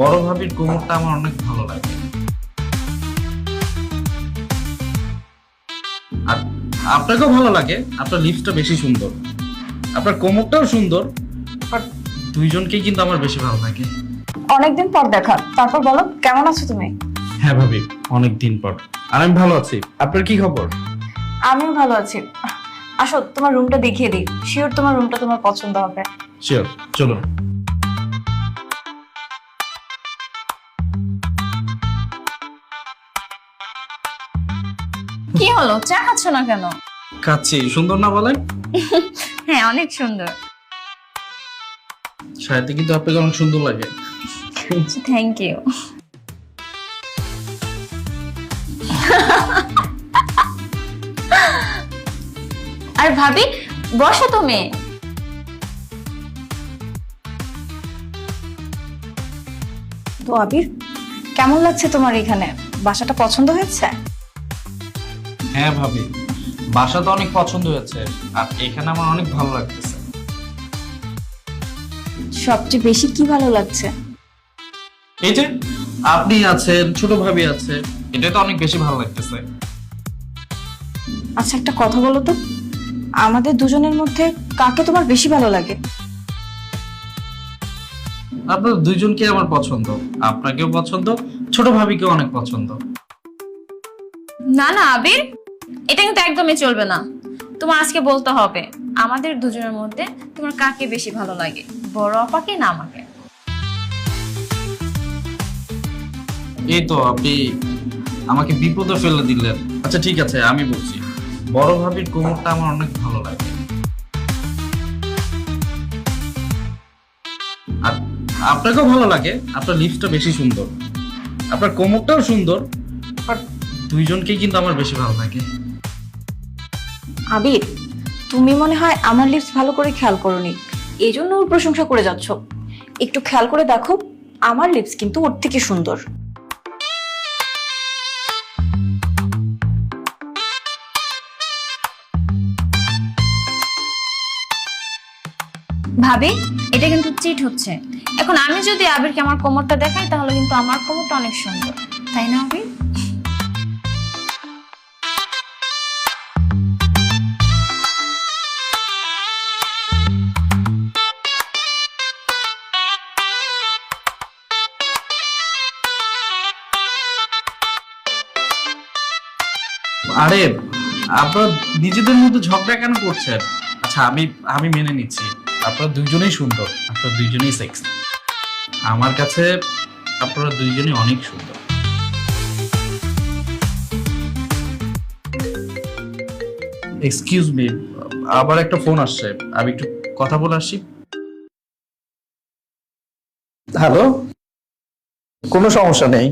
বড় ভাবির কোমরটা আমার অনেক ভালো লাগে। আর আপনাকেও ভালো লাগে আপনার লিপসটা বেশি সুন্দর। আপনার কোমরটাও সুন্দর বাট দুইজনকেই কিন্তু আমার বেশি ভালো লাগে। অনেকদিন পর দেখা। তারপর বলো কেমন আছো তুমি? হ্যাঁ ভাবি অনেকদিন পর। আর আমি ভালো আছি। আপনার কি খবর? আমিও ভালো আছি। আসো তোমার রুমটা দেখিয়ে দিই। শিওর তোমার রুমটা তোমার পছন্দ হবে। শিওর চলুন। কি হলো? চা খাচ্ছ না কেন? খাচ্ছি। সুন্দর না বলেন? হ্যাঁ অনেক সুন্দর। সাথে কিন্তু আপনাকে অনেক সুন্দর লাগে। থ্যাংক ইউ আর ভাবি বসো তুমি। তো আবির কেমন লাগছে তোমার এখানে? বাসাটা পছন্দ হয়েছে? হ্যাঁ ভাবি। বাসা তো অনেক পছন্দ হয়েছে আর এখানে আমার অনেক ভালো লাগতেছে। সবচেয়ে বেশি কি ভালো লাগছে? এই যে আপনি আছেন ছোট ভাবি আছে এটা তো অনেক বেশি ভালো লাগতেছে। আচ্ছা একটা কথা বলো তো। আমাদের দুজনের মধ্যে কাকে তোমার বেশি ভালো লাগে? আপনার দুইজনকে আমার পছন্দ আপনাকেও পছন্দ ছোট ভাবিকেও অনেক পছন্দ। না না আবির। এটা কিন্তু একদমই চলবে না। তোমার আজকে বলতে হবে, আমাদের দুজনের মধ্যে তোমার কাকে বেশি ভালো লাগে, বড় আপাকে না আমাকে? এই তো আপনি আমাকে বিপদে ফেলে দিলেন। আচ্ছা ঠিক আছে, আমি বলছি, বড় ভাবির কোমরটা আমার অনেক ভালো লাগে। আপনাকেও ভালো লাগে, আপনার লিপসটা বেশি সুন্দর। আপনার কোমরটাও সুন্দর বাট দুইজনকেই কিন্তু আমার বেশি ভালো লাগে। আবির তুমি মনে হয় আমার লিপস ভালো করে খেয়াল করনি। এই জন্য ওর প্রশংসা করে যাচ্ছ। একটু খেয়াল করে দেখো আমার লিপস কিন্তু ওর থেকে সুন্দর। ভাবি এটা কিন্তু চিট হচ্ছে। এখন আমি যদি আবিরকে আমার কোমরটা দেখাই তাহলে কিন্তু আমার কোমরটা অনেক সুন্দর। তাই না আবির? আরে, আপনারা নিজেদের মধ্যে ঝগড়া কেন করছেন? আচ্ছা আমি আমি মেনে নিচ্ছি। আপনারা দুইজনেই সুন্দর, আপনারা দুইজনেই সেক্স আমার কাছে আপনারা দুইজনেই অনেক সুন্দর। এক্সকিউজ মি আবার একটা ফোন আসছে। আমি একটু কথা বলে আসি। হ্যালো কোনো সমস্যা নেই।